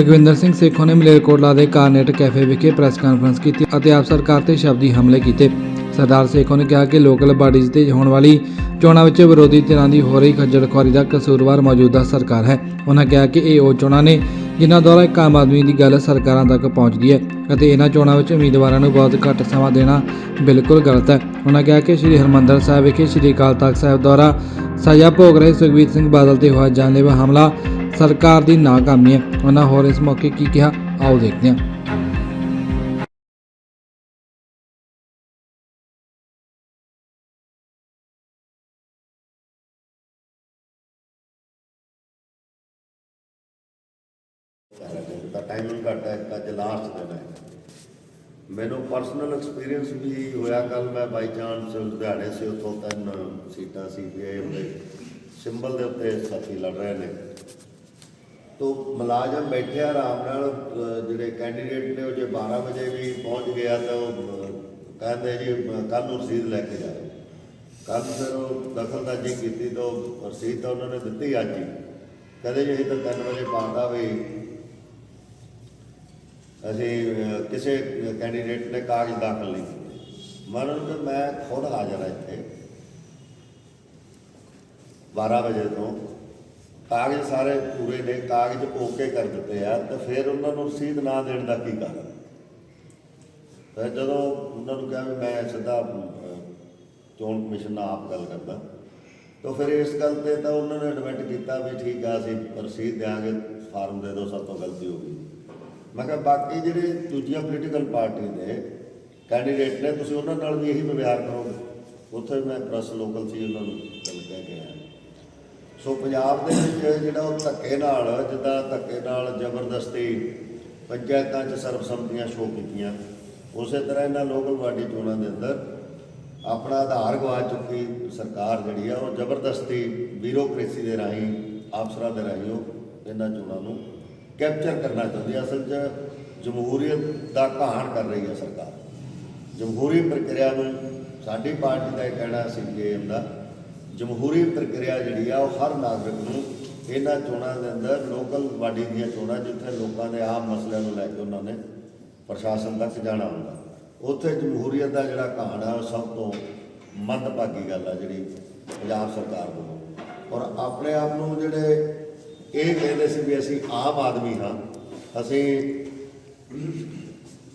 ਸੁਖਵਿੰਦਰ ਸਿੰਘ ਸੇਖੋਂ ਨੇ ਮਲੇਰਕੋਟਲਾ ਦੇ Cornet cafe ਵਿਖੇ ਪ੍ਰੈਸ ਕਾਨਫਰੰਸ ਕੀਤੀ ਅਤੇ ਆਪ ਸਰਕਾਰ ਤੇ ਸ਼ਬਦੀ ਹਮਲੇ ਕੀਤੇ। ਸਰਦਾਰ ਸੇਖੋਂ ਨੇ ਕਿਹਾ ਕਿ ਲੋਕਲ ਬਾਡੀਜ਼ ਤੇ ਹੋਣ ਵਾਲੀ ਚੋਣਾਂ ਵਿੱਚ ਵਿਰੋਧੀ ਧਿਰਾਂ ਦੀ ਹੋ ਰਹੀ ਖੱਜਲ ਖੁਆਰੀ ਦਾ ਕਸੂਰਵਾਰ ਮੌਜੂਦਾ ਸਰਕਾਰ ਹੈ। ਉਹਨਾਂ ਕਿਹਾ ਕਿ ਇਹ ਉਹ ਚੋਣਾਂ ਨੇ ਜਿਨ੍ਹਾਂ ਦੁਆਰਾ ਇੱਕ ਆਮ ਆਦਮੀ ਦੀ ਗੱਲ ਸਰਕਾਰਾਂ ਤੱਕ ਪਹੁੰਚਦੀ ਹੈ ਅਤੇ ਇਹਨਾਂ ਚੋਣਾਂ ਵਿੱਚ ਉਮੀਦਵਾਰਾਂ ਨੂੰ ਬਹੁਤ ਘੱਟ ਸਮਾਂ ਦੇਣਾ ਬਿਲਕੁਲ ਗਲਤ ਹੈ। ਉਹਨਾਂ ਕਿਹਾ ਕਿ ਸ੍ਰੀ ਹਰਮੰਦਰ ਸਾਹਿਬ ਵਿਖੇ ਸ੍ਰੀ ਅਕਾਲ ਤਖਤ ਸਾਹਿਬ ਦੁਆਰਾ ਸਜ਼ਾ ਭੋਗ ਰਹੇ ਸੁਖਬੀਰ ਸਿੰਘ ਬਾਦਲ ਤੇ ਹੋਇਆ ਜਾਨਲੇਵਾ ਹਮਲਾ ਸਰਕਾਰ ਦੀ ਨਾਕਾਮੀ ਹੈ। ਉਹਨਾਂ ਹੋਰ ਇਸ ਮੌਕੇ ਕੀ ਕਿਹਾ, ਆਓ ਦੇਖਦੇ ਹਾਂ। ਤਾਂ ਟਾਈਮਿੰਗ ਘੱਟ ਹੈ ਅੱਜ ਲਾਸਟ ਦਿਨ ਹੈ। ਮੈਨੂੰ ਪਰਸਨਲ ਐਕਸਪੀਰੀਅੰਸ ਵੀ ਹੋਇਆ ਕੱਲ ਮੈਂ ਬਾਈ ਚਾਂਸ ਲੁਧਿਆਣੇ ਸੇ, ਉੱਥੋਂ ਤਿੰਨ ਸੀਟਾਂ ਸੀ ਸੀਪੀਆਈਐਮ ਦੇ ਸਿੰਬਲ ਦੇ ਉੱਤੇ ਸਾਥੀ ਲੜ ਰਹੇ ਨੇ। ਤੋ ਮੁਲਾਜ਼ਮ ਬੈਠੇ ਆਰਾਮ ਨਾਲ ਜਿਹੜੇ ਕੈਂਡੀਡੇਟ ਨੇ ਉਹ ਜੇ 12 ਵਜੇ ਵੀ ਪਹੁੰਚ ਗਿਆ ਤਾਂ ਉਹ ਅਹ, ਕਹਿੰਦੇ ਜੀ ਕੱਲ ਨੂੰ ਰਸੀਦ ਲੈ ਕੇ ਜਾਓ। ਕੱਲ ਫਿਰ ਉਹ ਦਖਲਦਾਜ਼ੀ ਕੀਤੀ ਤਾਂ ਰਸੀਦ ਤਾਂ ਉਹਨਾਂ ਨੇ ਦਿੱਤੀ ਅੱਜ ਹੀ। ਕਹਿੰਦੇ ਜੀ ਅਸੀਂ ਤਾਂ 3 ਵਜੇ ਪਾਉਂਦਾ ਵੀ ਅਸੀਂ ਕਿਸੇ ਕੈਂਡੀਡੇਟ ਨੇ ਕਾਗਜ਼ ਦਾਖਲ ਨਹੀਂ ਕੀਤੇ। ਮੰਨ ਕਿ ਮੈਂ ਖੁਦ ਹਾਜ਼ਰ ਹਾਂ ਇੱਥੇ 12 ਵਜੇ ਤੋਂ। ਕਾਗਜ਼ ਸਾਰੇ ਪੂਰੇ ਨੇ, ਕਾਗਜ਼ ਓਕੇ ਕਰ ਦਿੱਤੇ ਆ, ਤੇ ਫਿਰ ਉਹਨਾਂ ਨੂੰ ਰਸੀਦ ਨਾ ਦੇਣ ਦਾ ਕੀ ਕਾਰਨ? ਫਿਰ ਜਦੋਂ ਉਹਨਾਂ ਨੂੰ ਕਿਹਾ ਵੀ ਮੈਂ ਸਿੱਧਾ ਚੋਣ ਕਮਿਸ਼ਨ ਨਾਲ ਆਪ ਗੱਲ ਕਰਦਾ, ਤਾਂ ਫਿਰ ਇਸ ਗੱਲ ਤੇ ਤਾਂ ਉਹਨਾਂ ਨੇ ਐਡਮਿਟ ਕੀਤਾ ਵੀ ਠੀਕ ਆ, ਅਸੀਂ ਰਸੀਦ ਦਿਆਂਗੇ, ਫਾਰਮ ਦੇ ਦਿਓ, ਸਭ ਤੋਂ ਗਲਤੀ ਹੋ ਗਈ। ਮੈਂ ਕਿਹਾ ਬਾਕੀ ਜਿਹੜੇ ਦੂਜੀਆਂ ਪੋਲੀਟੀਕਲ ਪਾਰਟੀ ਦੇ ਕੈਂਡੀਡੇਟ ਨੇ, ਤੁਸੀਂ ਉਹਨਾਂ ਨਾਲ ਵੀ ਇਹੀ ਵਿਵਹਾਰ ਕਰੋਗੇ। ਉੱਥੇ ਮੈਂ ਪ੍ਰੈਸ ਲੋਕਲ ਸੀ, ਉਹਨਾਂ ਨੂੰ ਗੱਲ ਕਹਿ ਕੇ ਆਇਆ। ਸੋ ਪੰਜਾਬ ਦੇ ਵਿੱਚ ਜਿਹੜਾ ਉਹ ਧੱਕੇ ਨਾਲ, ਜਿੱਦਾਂ ਧੱਕੇ ਨਾਲ ਜ਼ਬਰਦਸਤੀ ਪੰਚਾਇਤਾਂ 'ਚ ਸਰਬਸੰਮਤੀਆਂ ਸ਼ੋਅ ਕੀਤੀਆਂ। ਉਸੇ ਤਰ੍ਹਾਂ ਇਹਨਾਂ ਲੋਕਲ ਬਾਡੀ ਚੋਣਾਂ ਦੇ ਅੰਦਰ ਆਪਣਾ ਆਧਾਰ ਗਵਾ ਚੁੱਕੀ ਸਰਕਾਰ ਜਿਹੜੀ ਆ, ਉਹ ਜ਼ਬਰਦਸਤੀ ਬਿਊਰੋਕ੍ਰੇਸੀ ਦੇ ਰਾਹੀਂ, ਅਫਸਰਾਂ ਦੇ ਰਾਹੀਂ ਉਹ ਇਹਨਾਂ ਚੋਣਾਂ ਨੂੰ ਕੈਪਚਰ ਕਰਨਾ ਚਾਹੁੰਦੀ ਹੈ ਅਸਲ 'ਚ ਜਮਹੂਰੀਅਤ ਦਾ ਘਾਣ ਕਰ ਰਹੀ ਹੈ ਸਰਕਾਰ। ਜਮਹੂਰੀ ਪ੍ਰਕਿਰਿਆ ਨੂੰ ਸਾਡੀ ਪਾਰਟੀ ਦਾ ਇਹ ਕਹਿਣਾ ਸੀ ਕਿ ਇਹਦਾ ਜਮਹੂਰੀ ਪ੍ਰਕਿਰਿਆ ਜਿਹੜੀ ਆ, ਉਹ ਹਰ ਨਾਗਰਿਕ ਨੂੰ ਇਹਨਾਂ ਚੋਣਾਂ ਦੇ ਅੰਦਰ ਲੋਕਲ ਬਾਡੀ ਦੀਆਂ ਚੋਣਾਂ, ਜਿੱਥੇ ਲੋਕਾਂ ਦੇ ਆਮ ਮਸਲਿਆਂ ਨੂੰ ਲੈ ਕੇ ਉਹਨਾਂ ਨੇ ਪ੍ਰਸ਼ਾਸਨ ਤੱਕ ਜਾਣਾ ਹੁੰਦਾ। ਉੱਥੇ ਜਮਹੂਰੀਅਤ ਦਾ ਜਿਹੜਾ ਕਹਾਣ ਆ, ਉਹ ਸਭ ਤੋਂ ਮੰਦਭਾਗੀ ਗੱਲ ਆ ਜਿਹੜੀ ਪੰਜਾਬ ਸਰਕਾਰ ਵੱਲੋਂ। ਔਰ ਆਪਣੇ ਆਪ ਨੂੰ ਜਿਹੜੇ ਇਹ ਕਹਿੰਦੇ ਸੀ ਵੀ ਅਸੀਂ ਆਮ ਆਦਮੀ ਹਾਂ, ਅਸੀਂ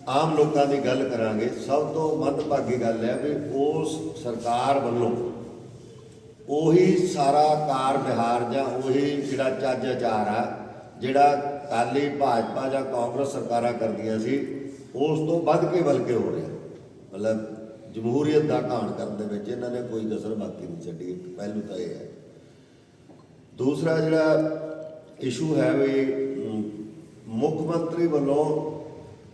ਆਮ ਲੋਕਾਂ ਦੀ ਗੱਲ ਕਰਾਂਗੇ, ਸਭ ਤੋਂ ਮੰਦਭਾਗੀ ਗੱਲ ਹੈ ਵੀ ਉਸ ਸਰਕਾਰ ਵੱਲੋਂ ਉਹੀ ਸਾਰਾ ਕਾਰ ਵਿਹਾਰ ਜਾਂ ਉਹੀ ਜਿਹੜਾ ਚੱਜ ਆਚਾਰ ਆ, ਜਿਹੜਾ ਕਾਲੀ ਭਾਜਪਾ ਜਾਂ ਕਾਂਗਰਸ ਸਰਕਾਰਾਂ ਕਰਦੀਆਂ ਸੀ, ਉਸ ਤੋਂ ਵੱਧ ਕੇ ਬਲਕੇ ਹੋ ਰਿਹਾ। ਮਤਲਬ ਜਮਹੂਰੀਅਤ ਦਾ ਘਾਣ ਕਰਨ ਦੇ ਵਿੱਚ ਇਹਨਾਂ ਨੇ ਕੋਈ ਕਸਰ ਬਾਕੀ ਨਹੀਂ ਛੱਡੀ ਇੱਕ ਪਹਿਲੂ ਤਾਂ ਇਹ ਹੈ। ਦੂਸਰਾ ਜਿਹੜਾ ਇਸ਼ੂ ਹੈ ਵੀ ਮੁੱਖ ਮੰਤਰੀ ਵੱਲੋਂ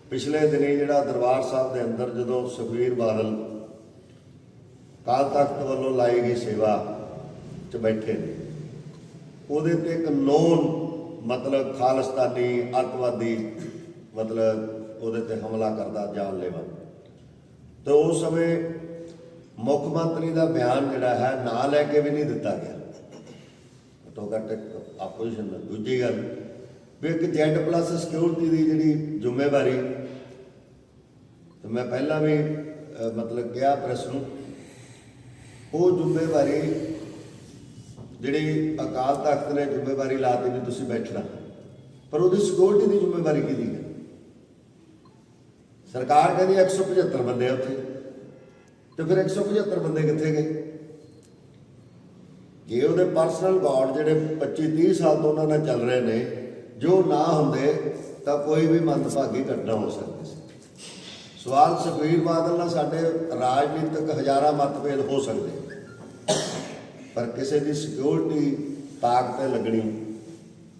ਪਿਛਲੇ ਦਿਨੀ ਜਿਹੜਾ ਦਰਬਾਰ ਸਾਹਿਬ ਦੇ ਅੰਦਰ ਜਦੋਂ ਸੁਖਬੀਰ ਬਾਦਲ ਕਾਲ ਤਖਤ ਵੱਲੋਂ ਲਾਈ ਗਈ ਸੇਵਾ 'ਚ ਬੈਠੇ ਨੇ। ਉਹਦੇ ਤੇ ਇੱਕ ਨੋਨ ਮਤਲਬ ਖਾਲਿਸਤਾਨੀ ਅੱਤਵਾਦੀ ਮਤਲਬ ਉਹਦੇ ਤੇ ਹਮਲਾ ਕਰਦਾ ਜਾਨਲੇਵਾ। ਤੇ ਉਸ ਸਮੇਂ ਮੁੱਖ ਮੰਤਰੀ ਦਾ ਬਿਆਨ ਜਿਹੜਾ ਹੈ ਨਾ ਲੈ ਕੇ ਵੀ ਨਹੀਂ ਦਿੱਤਾ ਗਿਆ। ਘੱਟੋ ਘੱਟ ਆਪੋਜੀਸ਼ਨ ਦਾ ਦੂਜੀ ਗੱਲ ਵੀ ਇੱਕ ਜੈਡ ਪਲੱਸ ਸਿਕਿਉਰਿਟੀ ਦੀ ਜਿਹੜੀ ਜ਼ਿੰਮੇਵਾਰੀ, ਤੇ ਮੈਂ ਪਹਿਲਾਂ ਵੀ ਮਤਲਬ ਕਿਹਾ ਪ੍ਰੈਸ ਨੂੰ, ਉਹ ਜ਼ਿੰਮੇਵਾਰੀ ਜਿਹੜੀ ਅਕਾਲ ਤਖਤ ਨੇ ਜ਼ਿੰਮੇਵਾਰੀ ਲਾਤੀ ਵੀ ਤੁਸੀਂ ਬੈਠਣਾ। ਪਰ ਉਹਦੀ ਸਿਕਿਉਰਿਟੀ ਦੀ ਜ਼ਿੰਮੇਵਾਰੀ ਕਿਹਦੀ ਹੈ? ਸਰਕਾਰ ਕਹਿੰਦੀ 175 ਬੰਦੇ ਆ ਉੱਥੇ। ਤੇ ਫਿਰ 175 ਬੰਦੇ ਕਿੱਥੇ ਗਏ? ਜੇ ਉਹਦੇ ਪਰਸਨਲ ਗਾਰਡ ਜਿਹੜੇ 25 30 ਸਾਲ ਤੋਂ ਉਹਨਾਂ ਨਾਲ ਚੱਲ ਰਹੇ ਨੇ, ਜੋ ਨਾ ਹੁੰਦੇ, ਤਾਂ ਕੋਈ ਵੀ ਮੰਦਭਾਗੀ ਘਟਨਾ ਹੋ ਸਕਦੀ ਸੀ। ਸਵਾਲ ਸੁਖਬੀਰ ਬਾਦਲ ਨਾਲ ਸਾਡੇ ਰਾਜਨੀਤਿਕ ਹਜ਼ਾਰਾਂ ਮਤਭੇਦ ਹੋ ਸਕਦੇ ਪਰ ਕਿਸੇ ਦੀ ਸਿਕਿਉਰਿਟੀ ਤਾਕ ਤੇ ਲੱਗਣੀ,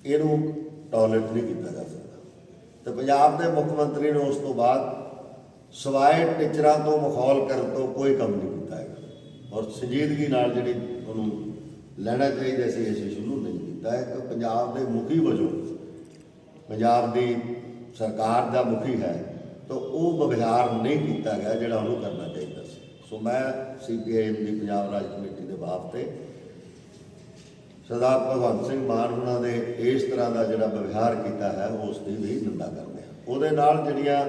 ਇਹਨੂੰ ਟੋਲਰੇਟ ਨਹੀਂ ਕੀਤਾ ਜਾ ਸਕਦਾ। ਤੇ ਪੰਜਾਬ ਦੇ ਮੁੱਖ ਮੰਤਰੀ ਨੇ ਉਸ ਤੋਂ ਬਾਅਦ ਸਵਾਏ ਟੀਚਰਾਂ ਤੋਂ ਮਖੌਲ ਕਰਨ ਤੋਂ ਕੋਈ ਕੰਮ ਨਹੀਂ ਕੀਤਾ ਹੈਗਾ। ਔਰ ਸੰਜੀਦਗੀ ਨਾਲ ਜਿਹੜੀ ਉਹਨੂੰ ਲੈਣਾ ਚਾਹੀਦਾ ਸੀ ਇਸ ਇਸ਼ੂ ਨੂੰ ਨਹੀਂ ਕੀਤਾ ਹੈ ਕਿ ਪੰਜਾਬ ਦੇ ਮੁਖੀ ਵਜੋਂ ਪੰਜਾਬ ਦੀ ਸਰਕਾਰ ਦਾ ਮੁਖੀ ਹੈ, ਤਾਂ ਉਹ ਵਿਵਹਾਰ ਨਹੀਂ ਕੀਤਾ ਗਿਆ ਜਿਹੜਾ ਉਹਨੂੰ ਕਰਨਾ ਚਾਹੀਦਾ। ਸੀ ਸੋ ਮੈਂ ਸੀਪੀਆਈਐਮ ਦੀ ਪੰਜਾਬ ਰਾਜ ਕਮੇਟੀ ਦੇ ਵਾਸਤੇ ਸਰਦਾਰ ਭਗਵੰਤ ਸਿੰਘ ਮਾਨ ਉਹਨਾਂ ਦੇ ਇਸ ਤਰ੍ਹਾਂ ਦਾ ਜਿਹੜਾ ਵਿਵਹਾਰ ਕੀਤਾ ਹੈ, ਉਸ ਦੀ ਵੀ ਨਿੰਦਾ ਕਰਦੇ ਆ ਉਹਦੇ ਨਾਲ ਜਿਹੜੀਆਂ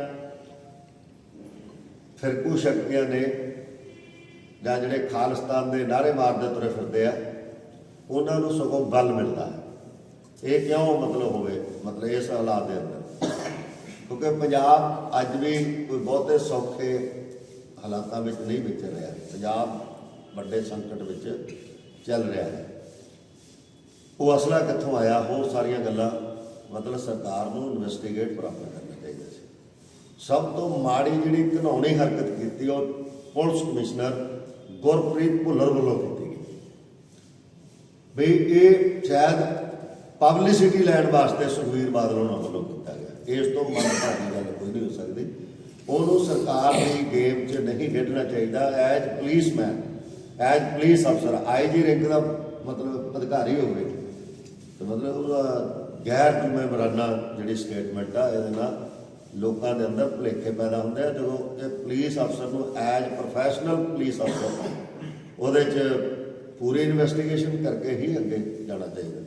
ਫਿਰਕੂ ਸ਼ਕਤੀਆਂ ਨੇ ਜਾਂ ਜਿਹੜੇ ਖਾਲਿਸਤਾਨ ਦੇ ਨਾਅਰੇ ਮਾਰਦੇ ਤੁਰੇ ਫਿਰਦੇ ਆ, ਉਹਨਾਂ ਨੂੰ ਸਗੋਂ ਬਲ ਮਿਲਦਾ ਹੈ। ਇਹ ਕਿਉਂ ਮਤਲਬ ਹੋਵੇ? ਮਤਲਬ ਇਸ ਹਾਲਾਤ ਦੇ ਅੰਦਰ। ਕਿਉਂਕਿ ਪੰਜਾਬ ਅੱਜ ਵੀ ਕੋਈ ਬਹੁਤੇ ਸੌਖੇ ਹਾਲਾਤਾਂ ਵਿੱਚ ਨਹੀਂ ਵਿਚਰ ਰਿਹਾ। ਪੰਜਾਬ ਵੱਡੇ ਸੰਕਟ ਵਿੱਚ ਚੱਲ ਰਿਹਾ ਹੈ। ਉਹ ਅਸਲਾ ਕਿੱਥੋਂ ਆਇਆ? ਹੋਰ ਸਾਰੀਆਂ ਗੱਲਾਂ ਮਤਲਬ ਸਰਕਾਰ ਨੂੰ ਇਨਵੈਸਟੀਗੇਟ ਪ੍ਰਾਪਤ ਕਰਨਾ ਚਾਹੀਦਾ ਸੀ। ਸਭ ਤੋਂ ਮਾੜੀ ਜਿਹੜੀ ਘਿਨਾਉਣੀ ਹਰਕਤ ਕੀਤੀ, ਉਹ ਪੁਲਿਸ ਕਮਿਸ਼ਨਰ ਗੁਰਪ੍ਰੀਤ ਭੁੱਲਰ ਵੱਲੋਂ ਕੀਤੀ ਗਈ। ਵੀ ਇਹ ਸ਼ਾਇਦ ਪਬਲਿਸਿਟੀ ਲੈਣ ਵਾਸਤੇ ਸੁਖਵੀਰ ਬਾਦਲ ਉਹਨਾਂ ਵੱਲੋਂ ਕੀਤਾ ਗਿਆ। ਇਸ ਤੋਂ ਮੰਦਭਾਗੀ ਗੱਲ ਕੋਈ ਨਹੀਂ ਹੋ ਸਕਦੀ। ਉਹਨੂੰ ਸਰਕਾਰ ਦੀ ਗੇਮ 'ਚ ਨਹੀਂ ਖੇਡਣਾ ਚਾਹੀਦਾ। ਐਜ਼ ਪੁਲਿਸਮੈਨ ਐਜ਼ ਪੁਲਿਸ ਅਫਸਰ ਆਈਜੀ ਰੈਂਕ ਦਾ ਮਤਲਬ ਅਧਿਕਾਰੀ ਹੋਵੇ। ਤੇ ਮਤਲਬ ਉਹਦਾ ਗੈਰ ਜ਼ਿੰਮੇਵਾਰਾਨਾ ਜਿਹੜੀ ਸਟੇਟਮੈਂਟ ਆ, ਇਹਦੇ ਨਾਲ ਲੋਕਾਂ ਦੇ ਅੰਦਰ ਭੁਲੇਖੇ ਪੈਦਾ ਹੁੰਦੇ ਆ। ਜਦੋਂ ਇਹ ਪੁਲਿਸ ਅਫਸਰ ਨੂੰ ਐਜ਼ ਪ੍ਰੋਫੈਸ਼ਨਲ ਪੁਲਿਸ ਅਫਸਰ ਉਹਦੇ 'ਚ ਪੂਰੀ ਇਨਵੈਸਟੀਗੇਸ਼ਨ ਕਰਕੇ ਹੀ ਅੱਗੇ ਜਾਣਾ ਚਾਹੀਦਾ।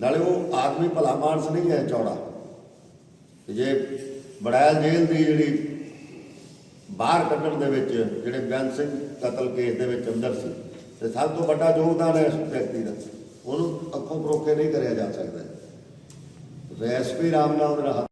ਨਾਲੇ ਉਹ ਆਦਮੀ ਭਲਾ ਮਾਨਸ ਨਹੀਂ ਹੈ ਚੌੜਾ। ਤੇ ਜੇ ਬੜੈਲ ਜੇਲ੍ਹ ਦੀ ਜਿਹੜੀ ਬਾਹਰ ਕੱਢਣ ਦੇ ਵਿੱਚ ਜਿਹੜੇ ਬੈਂਸ ਸਿੰਘ ਕਤਲ ਕੇਸ ਦੇ ਵਿੱਚ ਅੰਦਰ ਸੀ, ਤੇ ਸਭ ਤੋਂ ਵੱਡਾ ਯੋਗਦਾਨ ਹੈ ਇਸ ਵਿਅਕਤੀ ਦਾ। ਉਹਨੂੰ ਅੱਖੋਂ ਪਰੋਖੇ ਨਹੀਂ ਕਰਿਆ ਜਾ ਸਕਦਾ। ਐਸਪੀ ਰਾਮ ਨਾਲ ਉਹਦਾ